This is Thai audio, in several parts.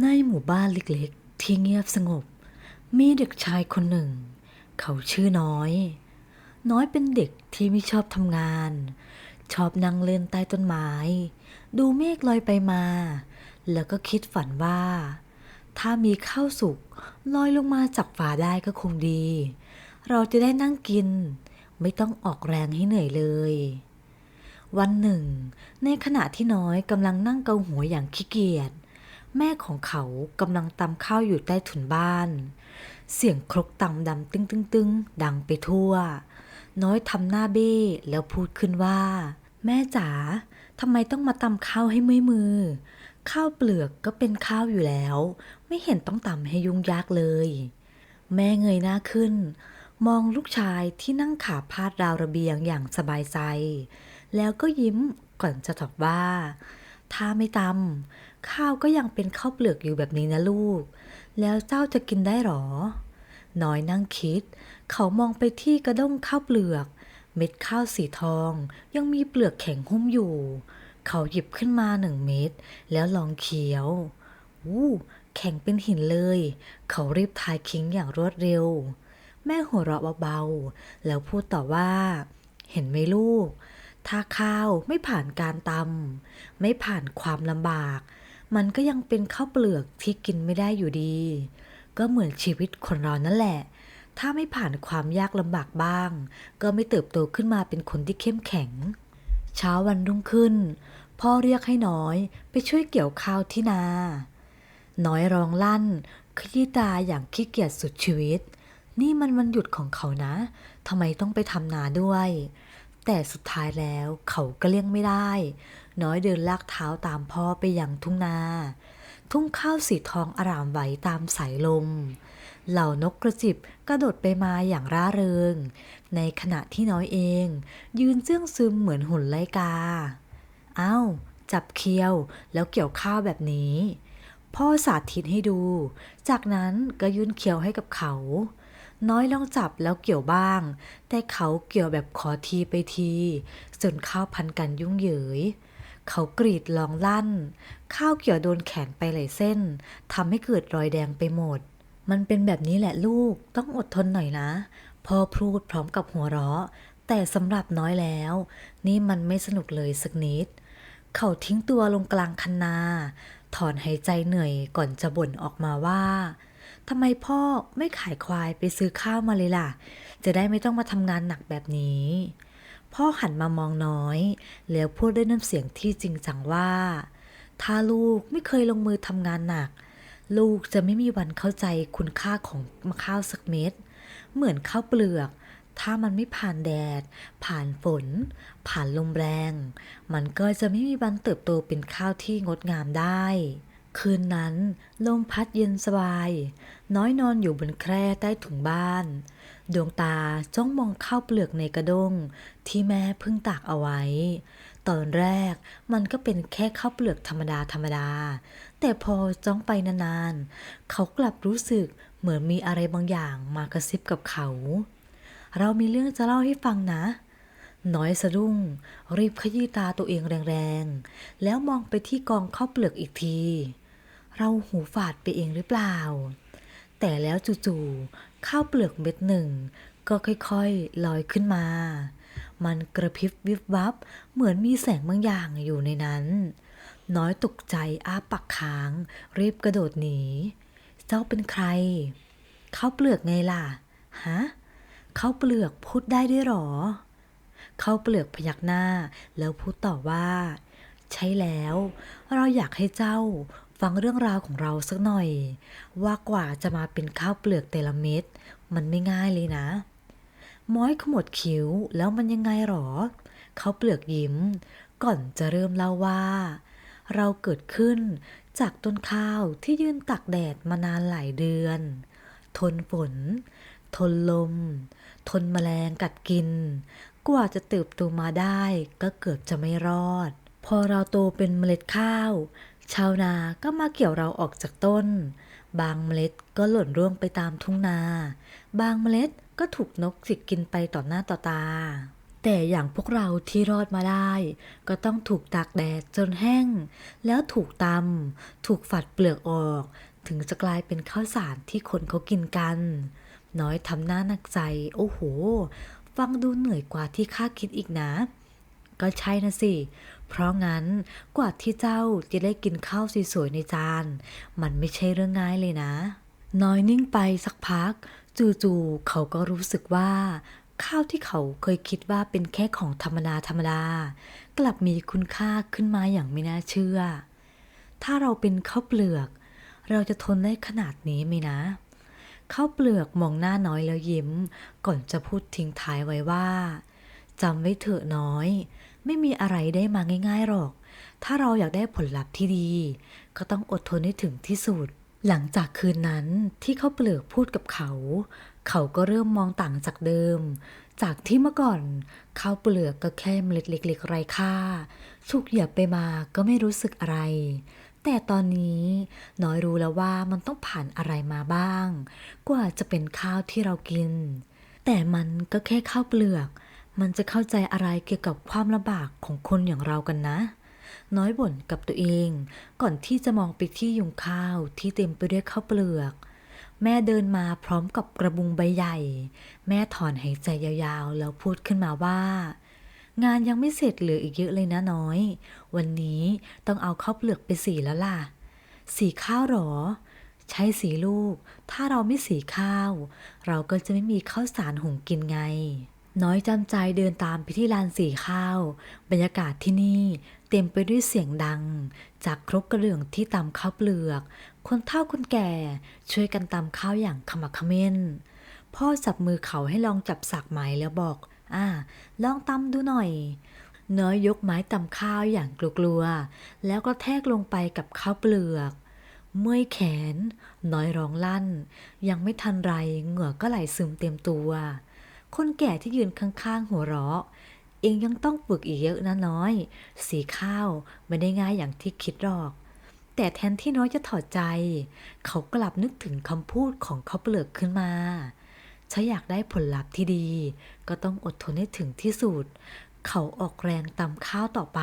ในหมู่บ้านเล็กๆ ที่เงียบสงบ มีเด็กชายคนหนึ่ง เขาชื่อน้อย น้อยเป็นเด็กที่ไม่ชอบทำงาน ชอบนั่งเล่นใต้ต้นไม้ ดูเมฆลอยไปมา แล้วก็คิดฝันว่า ถ้ามีข้าวสุกลอยลงมาจากฟ้าได้ก็คงดี เราจะได้นั่งกิน ไม่ต้องออกแรงให้เหนื่อยเลย วันหนึ่ง ในขณะที่น้อยกำลังนั่งเกาหัวอย่างขี้เกียจ แม่ของเขากำลังตำข้าวอยู่ใต้ถุนบ้าน เสียงครกตำดำตึงตึงตึงดังไปทั่ว น้อยทำหน้าเบ้แล้วพูดขึ้นว่า แม่จ๋าทำไมต้องมาตำข้าวให้เมื่อยมือ ข้าวเปลือกก็เป็นข้าวอยู่แล้ว ไม่เห็นต้องตำให้ยุ่งยากเลย แม่เงยหน้าขึ้น มองลูกชายที่นั่งขาพาดราวระเบียงอย่างสบายใจ แล้วก็ยิ้มก่อนจะตอบว่า ถ้าไม่ตำข้าวก็ยังเป็นข้าวเปลือกอยู่แบบนี้นะลูก แล้วเจ้าจะกินได้หรอ น้อยนั่งคิด เขามองไปที่กระด้งข้าวเปลือก เม็ดข้าวสีทอง ยังมีเปลือกแข็งหุ้มอยู่ เขาหยิบขึ้นมาหนึ่งเม็ดแล้วลองเคี้ยวอู้แข็งเป็นหินเลย เขารีบทายคิงอย่างรวดเร็ว แม่หัวเราะเบาๆ แล้วพูดต่อว่า เห็นไหมลูก ถ้าข้าวไม่ผ่านการตำไม่ผ่านความลำบาก มันก็ยังเป็นข้าวเปลือกที่กินไม่ได้อยู่ดี ก็เหมือนชีวิตคนเรานั่นแหละ ถ้าไม่ผ่านความยากลำบากบ้าง ก็ไม่เติบโตขึ้นมาเป็นคนที่เข้มแข็ง เช้าวันรุ่งขึ้น พ่อเรียกให้น้อยไปช่วยเกี่ยวข้าวที่นา น้อยร้องลั่นขยี้ตาอย่างขี้เกียจสุดชีวิต นี่มันวันหยุดของเขานะทำไมต้องไปทำนาด้วย แต่สุดท้ายแล้วเขาก็เลี่ยงไม่ได้ น้อยเดินลากเท้าตามพ่อไปยังทุ่งนา ทุ่งข้าวสีทองอารามไหวตามสายลม เหล่านกกระจิบกระโดดไปมาอย่างร่าเริง ในขณะที่น้อยเอง ยืนเจื้องซึมเหมือนหุ่นไลกาอ้าวจับเคี้ยวแล้วเกี่ยวข้าวแบบนี้ พ่อสาธิตให้ดู จากนั้นก็ยื่นเคี้ยวให้กับเขา น้อยลองจับแล้วเกี่ยวบ้าง แต่เขาเกี่ยวแบบขอทีไปทีจนข้าวพันกันยุ่งเหยิยเขากรีดลองลั่น ข้าวเกี่ยวโดนแขนไปหลายเส้นทำให้เกิดรอยแดงไปหมด มันเป็นแบบนี้แหละลูกต้องอดทนหน่อยนะพ่อพูดพร้อมกับหัวเราะ แต่สำหรับน้อยแล้ว นี่มันไม่สนุกเลยสักนิด เขาทิ้งตัวลงกลางคันนา ถอนหายใจเหนื่อยก่อนจะบ่นออกมาว่า ทำไมพ่อไม่ขายควายไปซื้อข้าวมาเลยล่ะ จะได้ไม่ต้องมาทำงานหนักแบบนี้ พ่อหันมามองน้อย แล้วพูดด้วยน้ำเสียงที่จริงจังว่า ถ้าลูกไม่เคยลงมือทำงานหนัก ลูกจะไม่มีวันเข้าใจคุณค่าของมะข้าวสักเม็ด เหมือนข้าวเปลือกถ้ามันไม่ผ่านแดด ผ่านฝน ผ่านลมแรง มันก็จะไม่มีวันเติบโตเป็นข้าวที่งดงามได้ คืนนั้นลมพัดเย็นสบาย น้อยนอนอยู่บนแคร่ใต้ถุงบ้าน ดวงตาจ้องมองข้าวเปลือกในกระด้ง ที่แม่เพิ่งตากเอาไว้ ตอนแรกมันก็เป็นแค่ข้าวเปลือกธรรมดาธรรมดา แต่พอจ้องไปนานๆ เขากลับรู้สึกเหมือนมีอะไรบางอย่างมากระซิบกับเขา เรามีเรื่องจะเล่าให้ฟังนะน้อยสะดุ้ง รีบขยี้ตาตัวเองแรงๆ แล้วมองไปที่กองข้าวเปลือกอีกที เราหูฝาดไปเองหรือเปล่า แต่แล้วจู่ๆข้าวเปลือกเม็ดหนึ่ง ก็ค่อยๆลอยขึ้นมา มันกระพริบวิบวับ เหมือนมีแสงบางอย่างอยู่ในนั้น น้อยตกใจอ้าปากค้าง รีบกระโดดหนี เจ้าเป็นใครข้าวเปลือกไงล่ะฮะข้าวเปลือกพูดได้ด้วยหรอข้าวเปลือกพยักหน้า แล้วพูดต่อว่า ใช่แล้ว เราอยากให้เจ้า ฟังเรื่องราวของเราสักหน่อย ว่ากว่าจะมาเป็นข้าวเปลือกแต่ละเม็ด มันไม่ง่ายเลยนะ ม้อยขมวดคิ้วแล้วมันยังไงหรอ เขาวเปลือกยิ้ม ก่อนจะเริ่มเล่าว่า เราเกิดขึ้นจากต้นข้าวที่ยืนตากแดดมานานหลายเดือน ทนฝน ทนลม ทนแมลงกัดกิน กว่าจะเติบโตมาได้ก็เกือบจะไม่รอด พอเราโตเป็นเมล็ดข้าว ชาวนาก็มาเกี่ยวเราออกจากต้น บางเมล็ดก็หล่นร่วงไปตามทุ่งนา บางเมล็ดก็ถูกนกจิกกินไปต่อหน้าต่อตา แต่อย่างพวกเราที่รอดมาได้ ก็ต้องถูกตากแดดจนแห้ง แล้วถูกตำถูกฝัดเปลือกออก ถึงจะกลายเป็นข้าวสารที่คนเขากินกัน น้อยทำหน้าหนักใจ โอ้โห ฟังดูเหนื่อยกว่าที่ข้าคิดอีกนะ ก็ใช่นะสิ เพราะงั้นกว่าที่เจ้าจะได้กินข้าวสวยๆในจาน มันไม่ใช่เรื่องง่ายเลยนะ น้อยนิ่งไปสักพัก จู่ๆเขาก็รู้สึกว่า ข้าวที่เขาเคยคิดว่าเป็นแค่ของธรรมดาธรรมดากลับมีคุณค่าขึ้นมาอย่างไม่น่าเชื่อ ถ้าเราเป็นข้าวเปลือก เราจะทนได้ขนาดนี้ไหมนะข้าวเปลือกมองหน้าน้อยแล้วยิ้ม ก่อนจะพูดทิ้งท้ายไว้ว่าจำไว้เถอะน้อย ไม่มีอะไรได้มาง่าย ๆหรอก ถ้าเราอยากได้ผลลัพธ์ที่ดี ก็ต้องอดทนให้ถึงที่สุด หลังจากคืนนั้นที่เขาเปลือกพูดกับเขา เขาก็เริ่มมองต่างจากเดิม จากที่เมื่อก่อนข้าวเปลือกก็แค่เมล็ดเล็กๆไร้ค่าถูกเหยียบไปมาก็ไม่รู้สึกอะไร แต่ตอนนี้น้อยรู้แล้วว่ามันต้องผ่านอะไรมาบ้าง กว่าจะเป็นข้าวที่เรากินแต่มันก็แค่ข้าวเปลือก มันจะเข้าใจอะไรเกี่ยวกับความลำบากของคนอย่างเรากันนะ น้อยบ่นกับตัวเองก่อนที่จะมองไปที่ยุงข้าวที่เต็มไปด้วยข้าวเปลือก แม่เดินมาพร้อมกับกระบุงใบใหญ่ แม่ถอนหายใจยาวๆ แล้วพูดขึ้นมาว่า งานยังไม่เสร็จเหลืออีกเยอะเลยนะน้อย วันนี้ต้องเอาข้าวเปลือกไปสีแล้วล่ะ สีข้าวหรอใช่สีลูก ถ้าเราไม่สีข้าว เราก็จะไม่มีข้าวสารหุงกินไง น้อยจำใจเดินตามไปที่ลานสีข้าว บรรยากาศที่นี่เต็มไปด้วยเสียงดัง จากครกกระเหลื่องที่ตำข้าวเปลือก คนเฒ่าคนแก่ช่วยกันตำข้าวอย่างขมักขม้น พ่อจับมือเขาให้ลองจับสากไม้แล้วบอก อ่า ลองตำดูหน่อย น้อยยกไม้ตำข้าวอย่างกลัวๆ แล้วก็แทกลงไปกับข้าวเปลือกเมื่อยแขน น้อยร้องลั่น ยังไม่ทันไรเหงื่อก็ไหลซึมเต็มตัว คนแก่ที่ยืนข้างๆ หัวเราะ เองยังต้องฝึกอีกเยอะนะน้อย สีข้าวไม่ได้ง่ายอย่างที่คิดหรอก แต่แทนที่น้อยจะถอดใจ เขากลับนึกถึงคำพูดของเขาเปลือกขึ้นมาถ้าอยากได้ผลลัพธ์ที่ดี ก็ต้องอดทนให้ถึงที่สุด เขาออกแรงตำข้าวต่อไป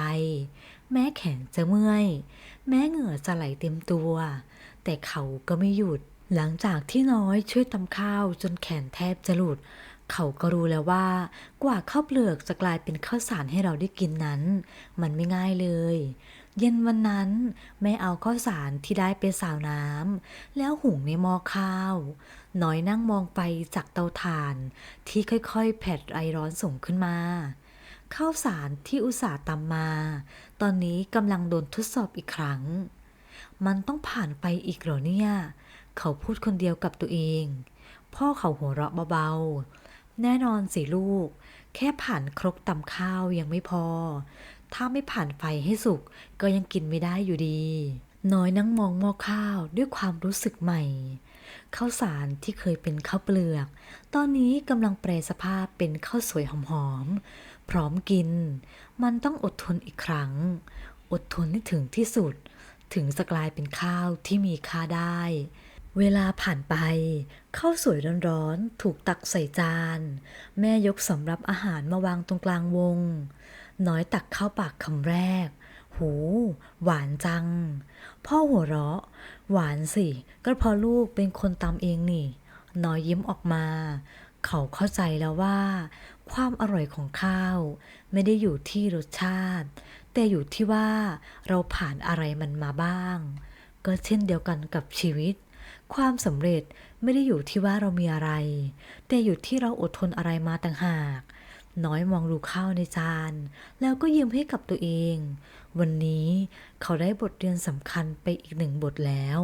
แม้แขนจะเมื่อย แม้เหงื่อจะไหลเต็มตัว แต่เขาก็ไม่หยุด หลังจากที่น้อยช่วยตำข้าวจนแขนแทบจะหลุด เขาก็รู้แล้วว่ากว่าข้าวเปลือกจะกลายเป็นข้าวสารให้เราได้กินนั้น มันไม่ง่ายเลย เย็นวันนั้นแม่เอาข้าวสารที่ได้ไปสาวน้ำแล้วหุงในหม้อข้าว น้อยนั่งมองไปจากเตาถ่าน ที่ค่อยๆ แผดไอร้อนส่งขึ้นมาข้าวสารที่อุตส่าห์ตำมา ตอนนี้กำลังโดนทดสอบอีกครั้ง มันต้องผ่านไปอีกเหรอเนี่ย เขาพูดคนเดียวกับตัวเอง พ่อเขาหัวเราะเบาๆ แน่นอนสิลูก แค่ผ่านครกตำข้าวยังไม่พอ ถ้าไม่ผ่านไฟให้สุกก็ยังกินไม่ได้อยู่ดี น้อยนั่งมองหม้อข้าวด้วยความรู้สึกใหม่ข้าวสารที่เคยเป็นข้าวเปลือก ตอนนี้กำลังแปรสภาพเป็นข้าวสวยหอมๆ พร้อมกิน มันต้องอดทนอีกครั้ง อดทนให้ถึงที่สุด ถึงจะกลายเป็นข้าวที่มีค่าได้ เวลาผ่านไปข้าวสวยร้อนๆถูกตักใส่จาน แม่ยกสำรับอาหารมาวางตรงกลางวง น้อยตักเข้าปากคำแรก หู หวานจัง พ่อหัวเราะ หวานสิ ก็เพราะลูกเป็นคนตำเองนี่ น้อยยิ้มออกมา เขาเข้าใจแล้วว่า ความอร่อยของข้าว ไม่ได้อยู่ที่รสชาติ แต่อยู่ที่ว่าเราผ่านอะไรมันมาบ้าง ก็เช่นเดียวกันกับชีวิต ความสำเร็จไม่ได้อยู่ที่ว่าเรามีอะไร แต่อยู่ที่เราอดทนอะไรมาต่างหาก น้อยมองดูข้าวในจาน แล้วก็ยิ้มให้กับตัวเอง วันนี้เขาได้บทเรียนสำคัญไปอีกหนึ่งบทแล้ว